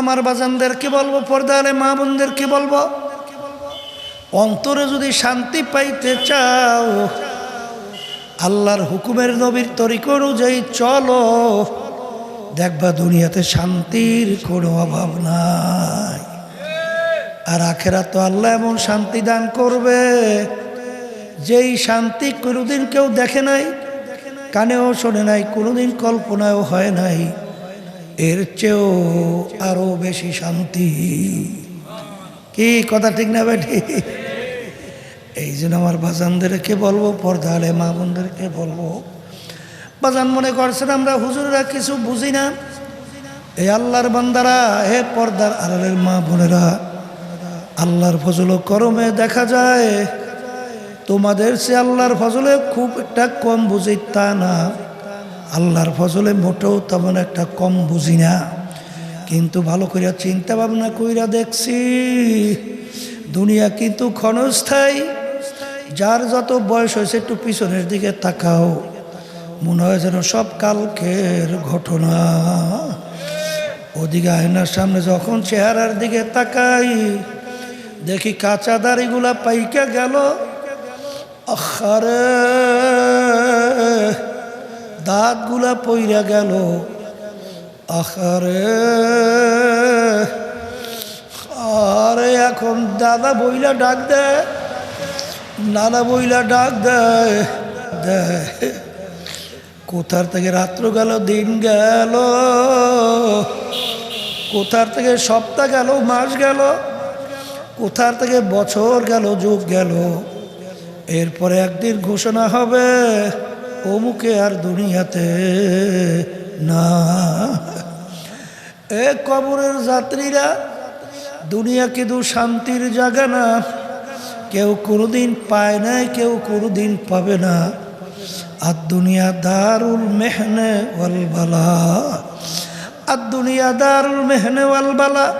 আমার বাজানদেরকে বলব পর্দালে মা বোনদেরকে বলব, অন্তরে যদি শান্তি পাইতে চাও, আল্লাহর হুকুমের নবীর তরিক অনুযায়ী চলো। দেখবা দুনিয়াতে শান্তির কোনো অভাব নাই। আর আখেরা তো আল্লাহ এমন শান্তি দান করবে, যেই শান্তি কোনোদিন কেউ দেখে নাই, কানেও শোনে নাই, কোনোদিন কল্পনাও হয় নাই। এর চেয়েও আরও বেশি শান্তি। কি কথা ঠিক না বেঠি? এই জন্য আমার বাজানদেরকে বলব পর্দা হলে মা বোনদেরকে বলব, বাজান মনে করছেন আমরা হুজুররা কিছু বুঝি না। এই আল্লাহর বান্দারা হে পর্দার আড়ালের মা বোনেরা, আল্লাহর ফজল করমে দেখা যায়। তোমাদের সে আল্লাহর ফজলে খুব একটা কম বুঝি তা না। আল্লাহর ফজলে মোটেও তেমন একটা কম বুঝি না। কিন্তু ভালো করিয়া চিন্তা ভাবনা কইরা দেখছি, দুনিয়া কিন্তু ক্ষণস্থায়ী। যার যত বয়স হয়েছে একটু পিছনের দিকে তাকাও, মনে হয় যেন সব কালকের ঘটনা। ওদিকে আয়নার সামনে যখন চেহারার দিকে তাকাই, দেখি কাঁচা দাড়িগুলা পাইকা গেল। আরে দাঁতগুলা পইরা গেল। আখারে আরে এখন দাদা বইলা ডাক দেয় নানা বইলা ডাক দেয় কোথার থেকে রাত্র গেল, দিন গেল। কোথার থেকে সপ্তাহ গেল, মাস গেল। কোথার থেকে বছর গেল, যুগ গেল। এরপরে একদিন ঘোষণা হবে অমুকে আর দুনিয়াতে না। এ কবরের যাত্রীরা, দুনিয়া কিন্তু শান্তির জায়গা না। কেউ কোনোদিন পায় না কেউ কোনোদিন পাবে না। আর দুনিয়া দারুল মেহনে ওয়াল বালা। আর দুনিয়া দারুল মেহনে ওয়াল বালা।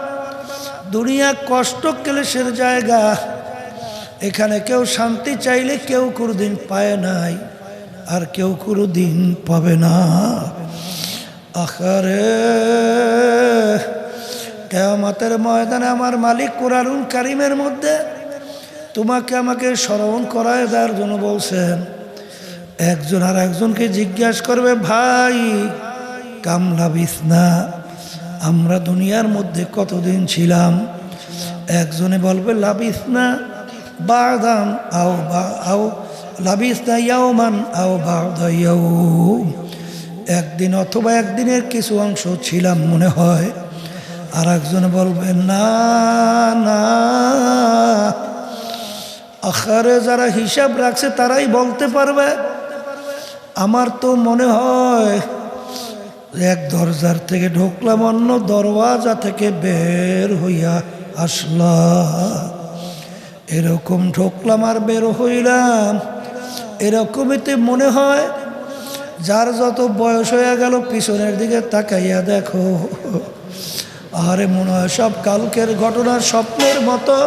দুনিয়া কষ্ট ক্লেশের জায়গা। এখানে কেউ শান্তি চাইলে কেউ কোনোদিন পায় নাই। আর কেউ কোনো দিন পাবে না। আখারে, কেয়ামতের ময়দানে আমার মালিক কোরআনুল কারিমের মধ্যে তোমাকে আমাকে স্মরণ করায় দেওয়ার জন্য বলছেন, একজন আর একজনকে জিজ্ঞাসা করবে, ভাই, কামলা বিছনা, আমরা দুনিয়ার মধ্যে কতদিন ছিলাম? একজনে বলবে, লাবিস না, বাদাম, আও বা, আও লাবিস না ইয়াওমান আও বাদাইয়াও একদিন অথবা একদিনের কিছু অংশ ছিলাম মনে হয়। আর একজন বলবে, না না। আখারে যারা হিসাব রাখছে তারাই বলতে পারবে। আমার তো মনে হয় এক দরজার থেকে ঢুকলাম, অন্য দরওয়াজা থেকে বের হইয়া আসলাম। এরকম ঢুকলাম আর বের হইলাম। এরকমইতে মনে হয়, যার যত বয়স হয়ে গেল পিছনের দিকে তাকাইয়া দেখো। আরে মনে হয় সব কালকের ঘটনার স্বপ্নের মতো।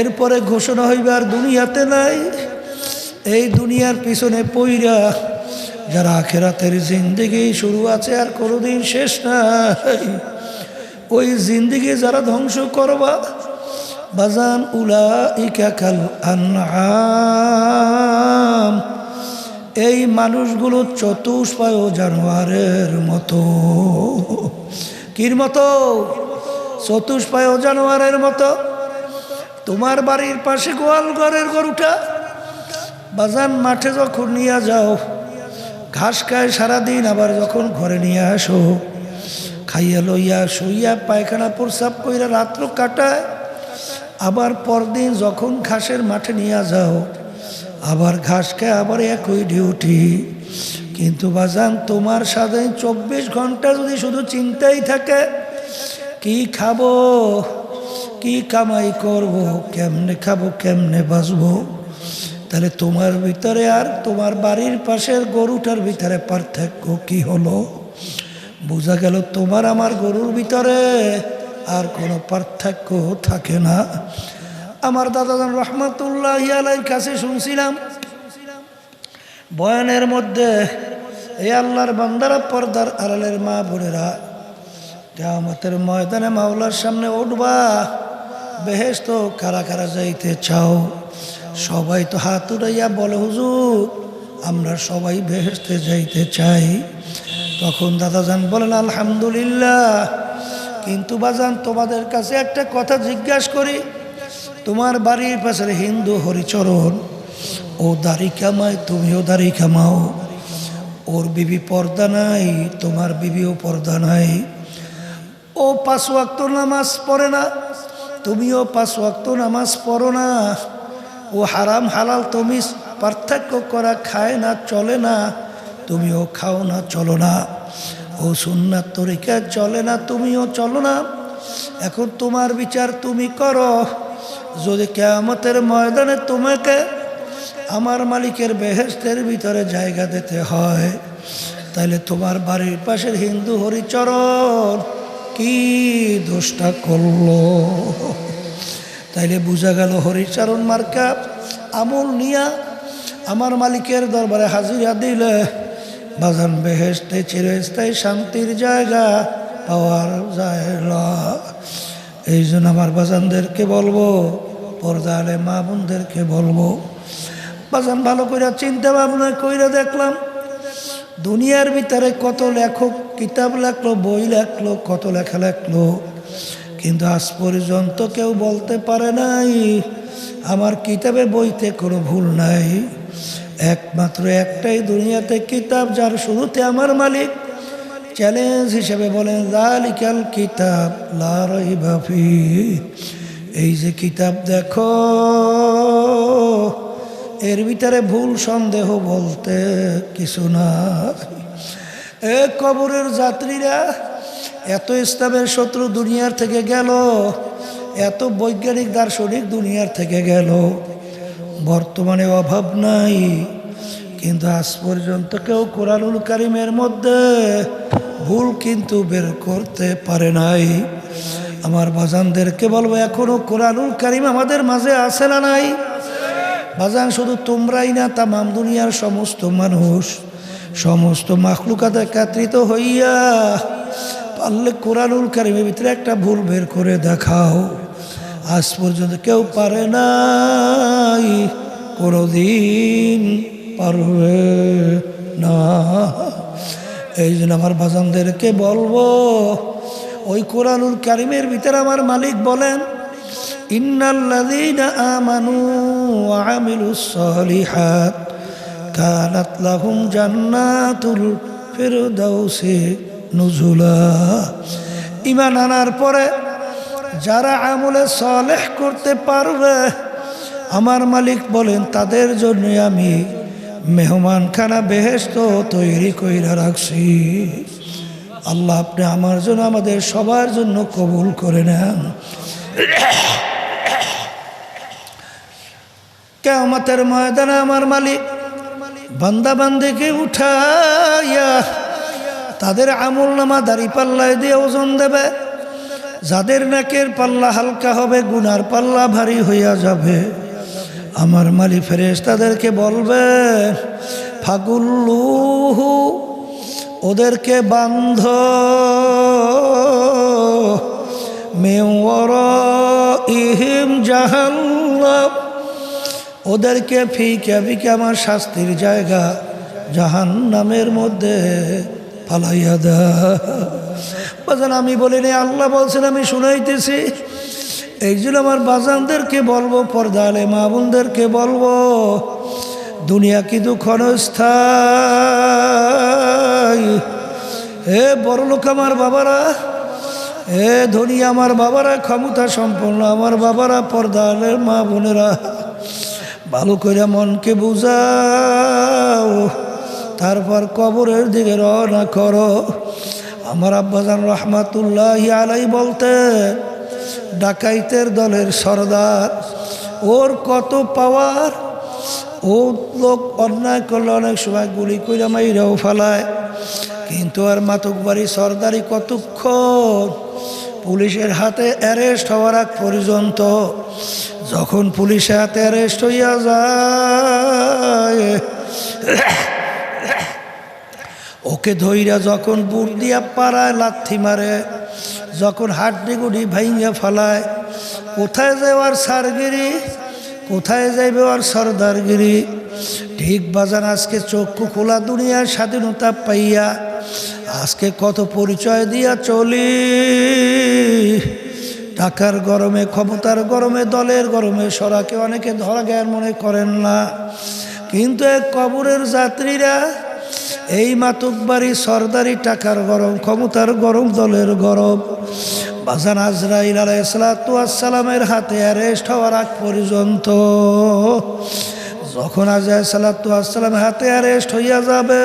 এরপরে ঘোষণা হইবে আর দুনিয়াতে নাই। এই দুনিয়ার পিছনে পইরা যারা আখেরাতের জিন্দিগি শুরু আছে আর কোনোদিন শেষ নাই, ওই জিন্দিগি যারা ধ্বংস করবা বাজান উলা ইকাকাল আনআম। এই মানুষগুলো চতুষ্পায় জানোয়ারের মতো। কির মতো? চতুষ্পায় জানোয়ারের মতো। তোমার বাড়ির পাশে গোয়াল ঘরের গরুটা? বাজান মাঠে যখন নিয়ে যাও, ঘাস খায় সারাদিন, আবার যখন ঘরে নিয়ে আসো, খাইয়া লইয়া শুইয়া পায়খানা প্রসাব কইরা রাত্র কাটায় আবার পরদিন যখন ঘাসের মাঠে নিয়ে যাও, আবার ঘাসকে আবার একই ডিউটি। কিন্তু বাজান, তোমার সাথে চব্বিশ ঘণ্টা যদি শুধু চিন্তাই থাকে, কি খাব? কি কামাই করব? কেমনে খাব? কেমনে বাঁচবো? তাহলে তোমার ভিতরে আর তোমার বাড়ির পাশের গরুটার ভিতরে পার্থক্য কি হলো? বোঝা গেল তোমার আমার গরুর ভিতরে আর কোনো পার্থক্য থাকে না। আমার দাদাজান রহমতুল্লাহ আলাইর কাছে শুনছিলাম, বয়ানের মধ্যে এই আল্লাহর বান্দারা পর্দার আড়ালের মা বোনেরা আমাদের ময়দানে মাওলার সামনে উঠবা বেহেস তো কারা কারা যাইতে চাও? সবাই তো হাত উড়াইয়া বলে, হুজুর, আমরা সবাই বেহেস্তে যাইতে চাই। তখন দাদা দাদাজান বলেন, আলহামদুলিল্লাহ। কিন্তু বাজান, তোমাদের কাছে একটা কথা জিজ্ঞাসা করি। তোমার বাড়ির পাশের হিন্দু হরিচরণ, ও দাড়ি কামায়, তুমিও দাড়ি কামাও। ওর বিবি পর্দা নাই, তোমার বিবিও পর্দা নাই। ও পাঁচ ওয়াক্ত নামাজ পড়ে না, তুমিও পাঁচ ওয়াক্ত নামাজ পড়ো না। ও হারাম হালাল তুমি পার্থক্য করা খায় না, চলে না, তুমিও খাও না, চলো না। ও সুন্নার তরিকায় চলে না, তুমিও চলো না। এখন তোমার বিচার তুমি করো। যদি কেয়ামতের ময়দানে তোমাকে আমার মালিকের বেহেস্তের ভিতরে জায়গা দিতে হয়, তাহলে তোমার বাড়ির পাশের হিন্দু হরিচরণ কি দোষটা করল? তাইলে বোঝা গেল হরিচরণ মার্কা আমল নিয়া আমার মালিকের দরবারে হাজিরা দিলে। বাজান বেহেস্তে চিরস্থায়ী শান্তির জায়গা পাওয়ার যায় এই জন্য আমার বাজানদেরকে বলব পর্দা আলে মা বোনদেরকে বলব, বাজান ভালো করে চিন্তা ভাবনা কইরা দেখলাম, দুনিয়ার ভিতরে কত লেখক কিতাব লেখলো, বই লেখলো, কত লেখা লেখলো। কিন্তু আজ পর্যন্ত কেউ বলতে পারে নাই, আমার কিতাবে বইতে কোনো ভুল নাই। একমাত্র একটাই দুনিয়াতে কিতাব যার শুরুতে আমার মালিক। চ্যালেঞ্জ হিসেবে বলেন লালিকাল কিতাব লারাই বাফি এই যে কিতাব দেখো, এর ভিতরে ভুল সন্দেহ বলতে কিছু না এ কবরের যাত্রীরা, এত ইসলামের শত্রু দুনিয়ার থেকে গেল, এত বৈজ্ঞানিক দার্শনিক দুনিয়ার থেকে গেল। বর্তমানে অভাব নাই, কিন্তু আজ পর্যন্ত কেউ কোরআনুল কারিমের মধ্যে ভুল কিন্তু বের করতে পারে নাই। আমার বাজানদেরকে বলব, এখনও কোরআনুল কারিম আমাদের মাঝে আছে না নাই? বাজান, শুধু তোমরাই না, তামাম দুনিয়ার সমস্ত মানুষ, সমস্ত মাখলুকাত একাত্রিত হইয়া পারলে কোরআনুল কারিমের ভিতরে একটা ভুল বের করে দেখাও। আজ পর্যন্ত কেউ পারে নাই, কোনোদিন পারবে না। এই জন্য আমার বাজানদেরকে বলব, ওই কোরআনুল কারিমের ভিতরে আমার মালিক বলেন সালিহাত কানাত জান্নাতুল আনার পরে যারা আমলে সলেহ করতে পারবে, আমার মালিক বলেন, তাদের জন্য আমি মেহমানখানা বেহেস্ত তৈরি কইরা রাখছি। আল্লাহ আপনি আমার জন্য আমাদের সবার জন্য কবুল করে নেন। কেমতের ময়দানে আমার মালিক বান্দা বান্দিকে উঠাইয়া তাদের আমল নামা দাড়ি পাল্লায় দিয়ে ওজন দেবে। যাদের নাকের পাল্লা হালকা হবে, গুনার পাল্লা ভারী হইয়া যাবে। আমার মালি ফেরেস তাদেরকে বলবে, ফাগুল্লুহু, ওদেরকে বান্ধ। মেওর ইহিম জাহান্নাম। ওদেরকে ফিকে ফিকে আমার শাস্তির জায়গা জাহান নামের মধ্যে ফালাইয়া দা বাজান, আমি বলিনি, আল্লাহ বলছেন, আমি শুনাইতেছি। এই জন্য আমার বাজানদেরকে বলব, পর্দালে মা বোনদেরকে বলব, দুনিয়া কিন্তু ক্ষণস্থায়ী। হে বড় লোক আমার বাবারা, হে ধনী আমার বাবারা, ক্ষমতা সম্পন্ন আমার বাবারা পর্দালের মা বোনেরা, ভালো করে মনকে বুঝাও, তারপর কবরের দিকে রওনা করো। আমার আব্বাজান রহমাতুল্লাহ আলাই বলতে, ডাকাইতের দলের সর্দার, ওর কত পাওয়ার? ও লোক অন্যায় করলে অনেক সময় গুলি করে মাইরাও ফেলায়। কিন্তু আর মাতক বাড়ি সর্দারি কতক্ষণ পুলিশের হাতে অ্যারেস্ট হওয়ার আগ পর্যন্ত যখন পুলিশের হাতে অ্যারেস্ট হইয়া যায় ওকে ধইরা যখন বুট দিয়া পাড়ায় লাথি মারে, যখন হাড্ডি গুডি ভাইঙ্গে ফেলায়, কোথায় যাওয়ার সারগিরি? কোথায় যাইবে আর সর্দারগিরি? ঠিক বাজান, আজকে চক্ষু খোলা দুনিয়ার স্বাধীনতা পাইয়া, আজকে কত পরিচয় দিয়া চলি। টাকার গরমে, ক্ষমতার গরমে, দলের গরমে, সরাকে অনেকে ধরা জ্ঞান মনে করেন না। কিন্তু এক কবরের যাত্রীরা এই মাতুকবাড়ি সর্দারি টাকার গরম, ক্ষমতার গরম, দলের গরম। বাজান আজরাইল আলাইসালামের হাতে অ্যারেস্ট হওয়ার আগ পর্যন্ত যখন আজরাই সালাতামের হাতে অ্যারেস্ট হইয়া যাবে,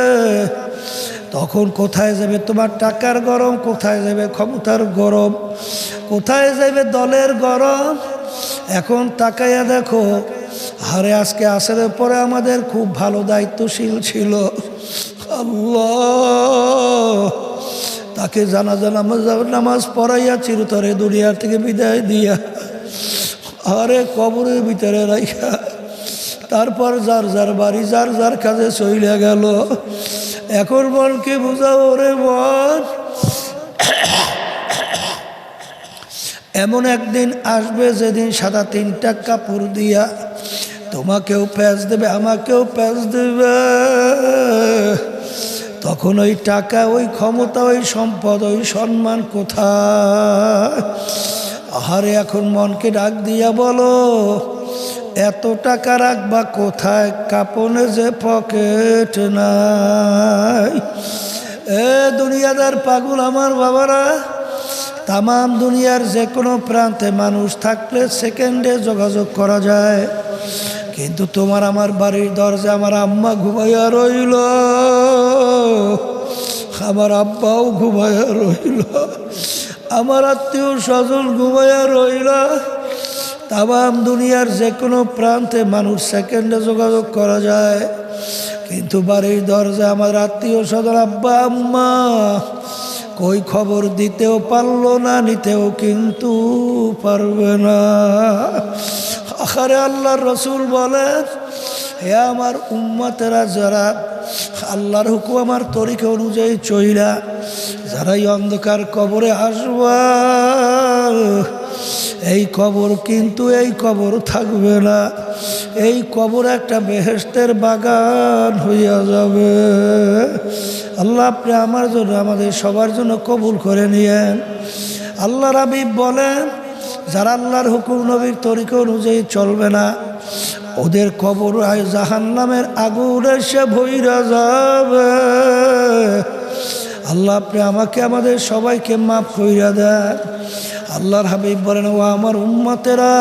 তখন কোথায় যাবে তোমার টাকার গরম, কোথায় যাবে ক্ষমতার গরম, কোথায় যাবে দলের গরম? এখন তাকাইয়া দেখো, আরে আজকে আসার পরে আমাদের খুব ভালো দায়িত্বশীল ছিল। আল্লাহ। তাকে জানাজা নামাজ নামাজ পড়াইয়া চিরতরে দুনিয়ার থেকে বিদায় দিয়া আরে কবরের ভিতরে রাইখা। তারপর যার যার বাড়ি, যার যার কাজে চইলে গেল। এখন বলকে বুঝাও রে বল এমন একদিন আসবে যেদিন সাদা তিনটা কাপড় দিয়া তোমাকেও প্যাঁচ দেবে, আমাকেও প্যাঁচ দেবে। তখন ওই টাকা, ওই ক্ষমতা, ওই সম্পদ, ওই সম্মান কোথায়? আহারে, এখন মনকে ডাক দিয়া বলো, এত টাকা রাখবা কোথায়? কাপনে যে পকেট নাই। এ দুনিয়াদার পাগল আমার বাবারা তাম দুনিয়ার যে কোনো প্রান্তে মানুষ থাকলে সেকেন্ডে যোগাযোগ করা যায়। কিন্তু তোমার আমার বাড়ির দরজা আমার আম্মা ঘুমাইয়া রইল। আমার আব্বাও ঘুমাইয়া রইল। আমার আত্মীয় স্বজন ঘুমাইয়া রইল। তাম দুনিয়ার যে কোনো প্রান্তে মানুষ সেকেন্ডে যোগাযোগ করা যায়। কিন্তু বাড়ির দরজা আমার আত্মীয় স্বজন, আব্বা, আম্মা, কই খবর দিতেও পারল না, নিতেও কিন্তু পারবে না। আখারে আল্লাহর রসুল বলেন হে আমার উম্মতেরা যারা আল্লাহর হুকুম আমার তরিকা অনুযায়ী চইলা যারা এই অন্ধকার কবরে আসবা, এই কবর কিন্তু এই কবর থাকবে না। এই কবর একটা বেহেস্তের বাগান হইয়া যাবে। আল্লাহ আপনি আমার জন্য, আমাদের সবার জন্য কবুল করে নিয়েন। আল্লাহ রাবিব বলেন যারা আল্লাহর হুকুম নবীর তরিকা অনুযায়ী চলবে না, ওদের কবর আয় জাহান নামের আগুন এসে ভৈরা যাবে। আল্লাহ আপনি আমাকে, আমাদের সবাইকে মাফ কইরা দেন। আল্লাহর হাবিব বলেন, ও আমার উম্মতেরা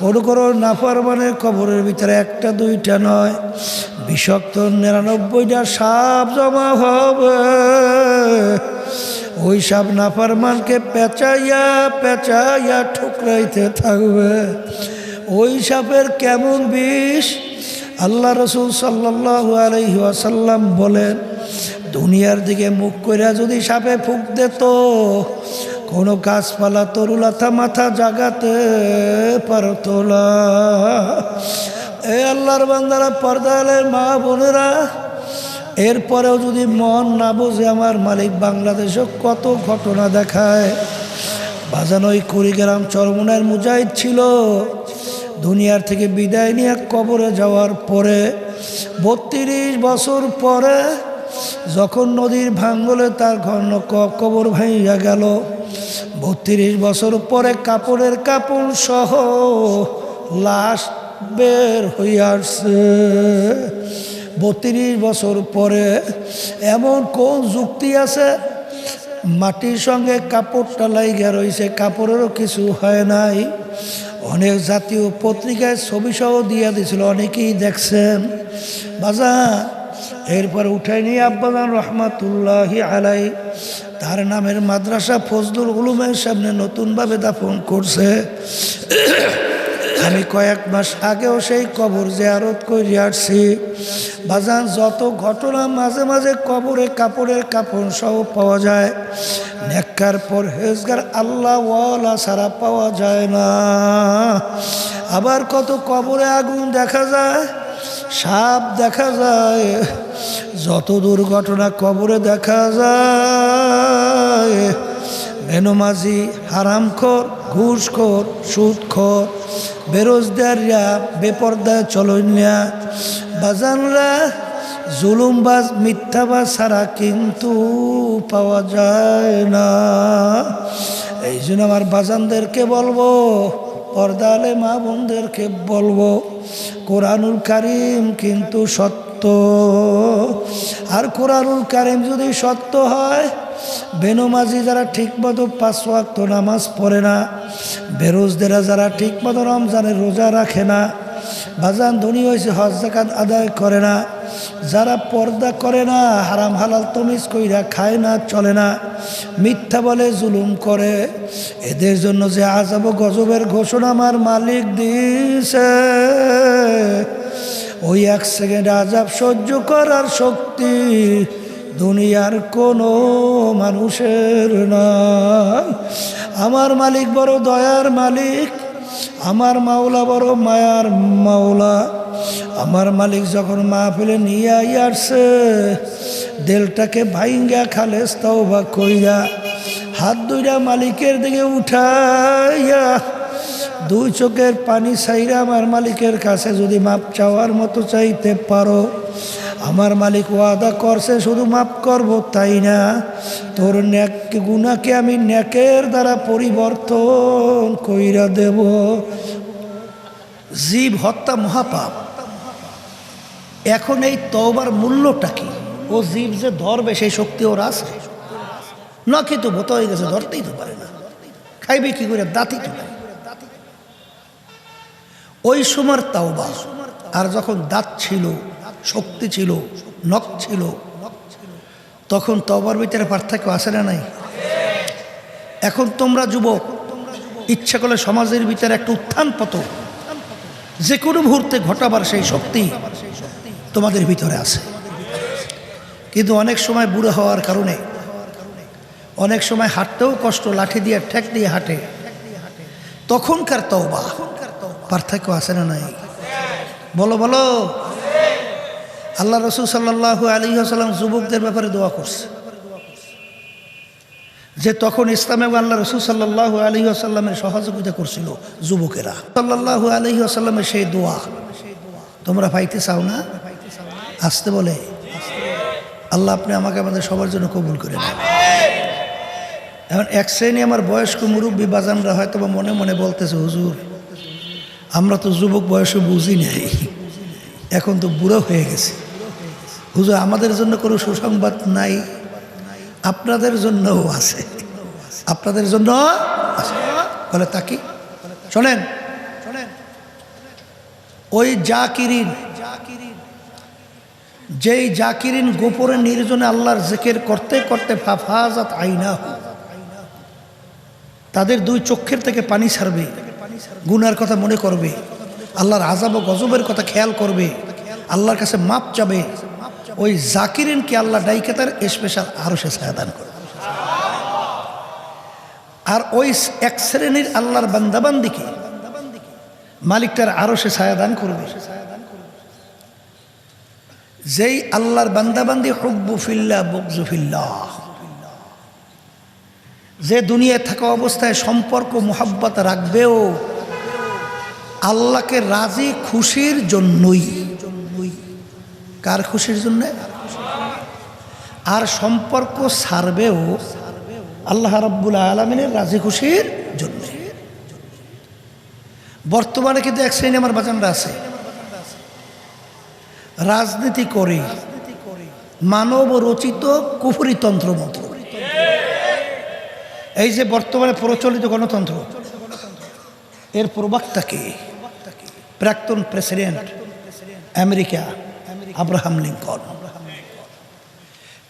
কোনো কোনো নাফারমানের কবরের ভিতরে একটা, দুইটা নয়। বিষাক্ত নিরানব্বইটা সাপ জমা হবে। ওই সাপ নাফারমানকে পেঁচাইয়া পেঁচাইয়া ঠুকরাইতে থাকবে। ওই সাপের কেমন বিষ? আল্লাহ রসুল সাল্লাহ আলহি আসাল্লাম বলেন, দুনিয়ার দিকে মুখ কইরা যদি সাপে ফুক দিত, কোনো গাছপালা তরুলাথা মাথা জাগাতে পারত না। এ আল্লাহর বান্দারা পর্দালের মা বোনেরা, এরপরেও যদি মন না বোঝে আমার মালিক বাংলাদেশে কত ঘটনা দেখায়। বাজানো ওই কুড়িগ্রাম চরমুনার মুজাহিদ ছিল, দুনিয়ার থেকে বিদায় নিয়ে কবরে যাওয়ার পরে, বত্রিশ বছর পরে যখন নদীর ভাঙ্গলে তার ঘন কবর ভাইয়া গেল, বত্রিশ বছর পরে কাপড়ের কাপড় সহ লাশ বের হইয়া আসছে। বত্রিশ বছর পরে এমন কোন যুক্তি আছে? মাটির সঙ্গে কাপড়টা লাইগা রয়েছে কাপড়েরও কিছু হয় নাই। অনেক জাতীয় পত্রিকায় ছবি সহ দিয়া দিয়েছিল অনেকেই দেখছেন। বাজা, এরপর উঠাই নিয়ে আব্বাদান রহমাতুল্লাহ আলাই, তার নামের মাদ্রাসা ফজলুল উলুমের সামনে নতুনভাবে দাফন করছে। আমি কয়েক মাস আগেও সেই কবর জিয়ারত করে আসছি। বাজান, যত ঘটনা মাঝে মাঝে কবরে কাপড়ের কাপড় সহ পাওয়া যায়, নেককার পর হেজগার আল্লাহ ওয়ালা ছাড়া পাওয়া যায় না। আবার কত কবরে আগুন দেখা যায়, সাপ দেখা যায়, যত দুর্ঘটনা কবরে দেখা যায়। বেনমাজি, হারামখোর, ঘুষখোর, সুদখোর বেরোজগারিয়া বেপর্দা চলনিয়া বাজানরা জুলুমবাজ, মিথ্যাবাজ ছাড়া কিন্তু পাওয়া যায় না। এই জন্য আমার বাজানদেরকে বলব, পর্দালে মা বোনদেরকে বলব, কোরআনুল কারিম কিন্তু সত্য। আর কোরআনুল কারিম যদি সত্য হয় বেনমাজি যারা ঠিকমতো পাঁচ ওয়াক্ত নামাজ পড়ে না, বেরোজদেরা যারা ঠিকমতো রমজানের রোজা রাখে না, বাজান ধনী হয়েছে, হজ জাকাত আদায় করে না, যারা পর্দা করে না, হারাম হালাল তমিজ কইরা খায় না, চলে না, মিথ্যা বলে জুলুম করে, এদের জন্য যে আজাব গজবের ঘোষণা আমার মালিক দিছে ওই এক সেকেন্ড আজাব সহ্য করার শক্তি দুনিয়ার কোনো মানুষের নাই। আমার মালিক বড় দয়ার মালিক, আমার মাওলা বড় মায়ার মাওলা। আমার মালিক যখন মা ফেলে নিয়ে আসছে, দেলটাকে ভাইঙ্গা খালেস তাও বা কইরা হাত দুইটা মালিকের দিকে উঠাইয়া দুই চোখের পানি ছাইরা আমার মালিকের কাছে যদি মাপ চাওয়ার মতো চাইতে পারো আমার মালিক ওয়াদা করছে, শুধু মাফ করব, তাই না? তোর ন্যাক গুণাকে আমি ন্যাকের দ্বারা পরিবর্তন কইরা দেব। জীব হত্যা মহাপাপ। এখন এই তওবার মূল্যটা কি? ও জীব যে ধরবে, সেই শক্তি ওর আছে। না কিন্তু ভূত হয়ে গেছে, ধরতেই তো পারে না। খাইবে কি করে? দাঁতই তো। ওই সময় তাওবা, আর যখন দাঁত ছিল শক্তি ছিল, নখ ছিল। তখন তবার ভিতরে পার্থক্য আসে না নাই? এখন তোমরা যুবক, ইচ্ছা করলে সমাজের ভিতরে একটা উত্থান পত। যে কোনো মুহূর্তে ঘটাবার সেই শক্তি তোমাদের ভিতরে আছে। কিন্তু অনেক সময় বুড়ো হওয়ার কারণে, অনেক সময় হাঁটতেও কষ্ট, লাঠি দিয়ে, ঠেক দিয়ে হাঁটে। তখনকার তওবা পার্থক্য আছে না নাই? বলো বলো। আল্লাহ রসুল সাল্লাহ আলী আসাল্লাম যুবকদের ব্যাপারে দোয়া করছে। যে তখন ইসলামে আল্লাহ রসুল সাল্লাহ আলী আসাল্লামের সহযোগিতা করছিল যুবকেরা। সাল্লাহ আলী আসাল্লামের সেই দোয়া, তোমরা পাইতে চাও না? আসতে বলে, আল্লাহ আপনি আমাকে আমাদের সবার জন্য কবুল করে নেন। এখন এক শ্রেণি আমার বয়স্ক মুরব্বী বাজানরা হয়তো বা মনে মনে বলতেছে, হুজুর, আমরা তো যুবক বয়সে বুঝি নাই, এখন তো বুড়ো হয়ে গেছে। হুজুর, আমাদের জন্য কোনো সুসংবাদ নাই। আপনাদের জন্যও আছে। আপনাদের জন্য বলে তাকি শোনেন শোনেন। ওই জাকিরিন, যেই জাকিরিন গোপরে নির্জনে আল্লাহর জেকের করতে করতে ফাফাজাত আইনা তাদের দুই চক্ষের থেকে পানি ছাড়বে, গুনার কথা মনে করবে, আল্লাহর আজাব ও গজবের কথা খেয়াল করবে, আল্লাহর কাছে মাপ চাবে ওই জাকিরিনকে আল্লাহ ডাইকে তার স্পেশাল আরও সে ছায়াদান করে। আর ওই এক শ্রেণির আল্লাহর বান্দাবান্দিকে মালিকটার আরও সে ছায়াদান করবে। যেই আল্লাহর বান্দাবান্দি, হব্বু ফিল্লা বকজু ফিল্লাহ। যে দুনিয়ায় থাকা অবস্থায় সম্পর্ক, মোহাব্বত রাখবেও, আল্লাহকে রাজি খুশির জন্যই। কার খুশির জন্য? আর সম্পর্ক সারবেও আল্লাহ রব্বুল আলমিনের রাজি খুশির জন্য। বর্তমানে কিন্তু এক শ্রেণি আমার বাজানরা আছে। রাজনীতি করে মানব রচিত কুফুরি তন্ত্র মন্ত্র। এই যে বর্তমানে প্রচলিত গণতন্ত্র, এর প্রবক্তাকে প্রাক্তন প্রেসিডেন্ট আমেরিকা। Abraham Lincoln.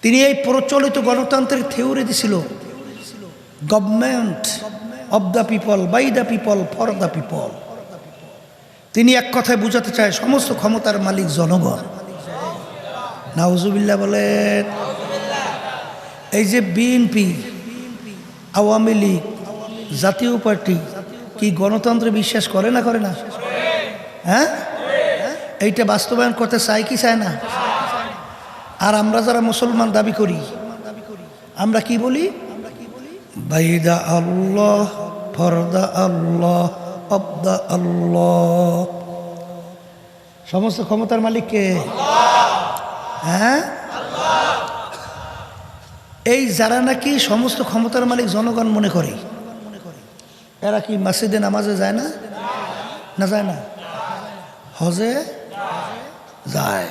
তিনি এই প্রচলিত গণতন্ত্রের থিওরি দিছিল government of the people by the people for the people তিনি এক কথায় বুঝাতে চায়, সমস্ত ক্ষমতার মালিক জনগণ। নাউজুবিল্লাহ বলেন, এই যে বিএনপি, আওয়ামী লীগ, জাতীয় পার্টি, কি গণতন্ত্রে বিশ্বাস করে না করে না? হ্যাঁ? এইটা বাস্তবায়ন করতে চায় কি চায় না? আর আমরা যারা মুসলমান দাবি করি, আমরা কি বলি? বাইদা আল্লাহ, ফরদা আল্লাহ, অবদা আল্লাহ। সমস্ত ক্ষমতার মালিককে? হ্যাঁ? এই যারা নাকি সমস্ত ক্ষমতার মালিক জনগণ মনে করে, এরা কি মাসিদে নামাজে যায় না? না যায় না? হজে? যায়।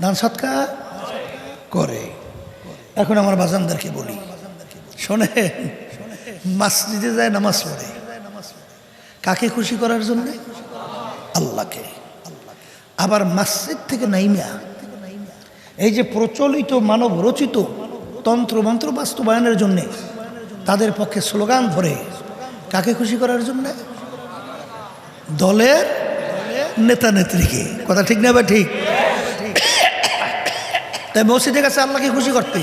দান সৎকা করে। এখন আমার বাজানদারকে বলি শোনে মসজিদে যায় নামাজ পড়ে। কাকে খুশি করার জন্য? আল্লাহকে। আবার মসজিদ থেকে নাইমিয়া, এই যে প্রচলিত মানব রচিত তন্ত্রমন্ত্র বাস্তবায়নের জন্যে তাদের পক্ষে স্লোগান ধরে, কাকে খুশি করার জন্য? দলের নেতা নেত্রীকে। কথা ঠিক না বা ঠিক? তাই মসজিদে গেছে আল্লাহকে খুশি করতে।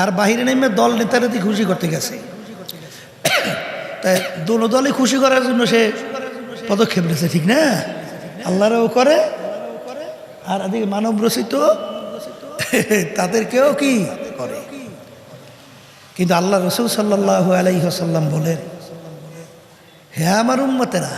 আর বাহিরে নেমে দল নেতা নেত্রী খুশি করতে গেছে। তাই দোনো দলই খুশি করার জন্য সে পদক্ষেপ নিয়েছে, ঠিক না? আল্লাহরাও করে। আর এদিকে মানব রচিত তাদেরকেও কি করে? কিন্তু আল্লাহ রসুল সাল্লাহ আলাইসাল্লাম বলেন হ্যাঁ আমার উম্মতেরা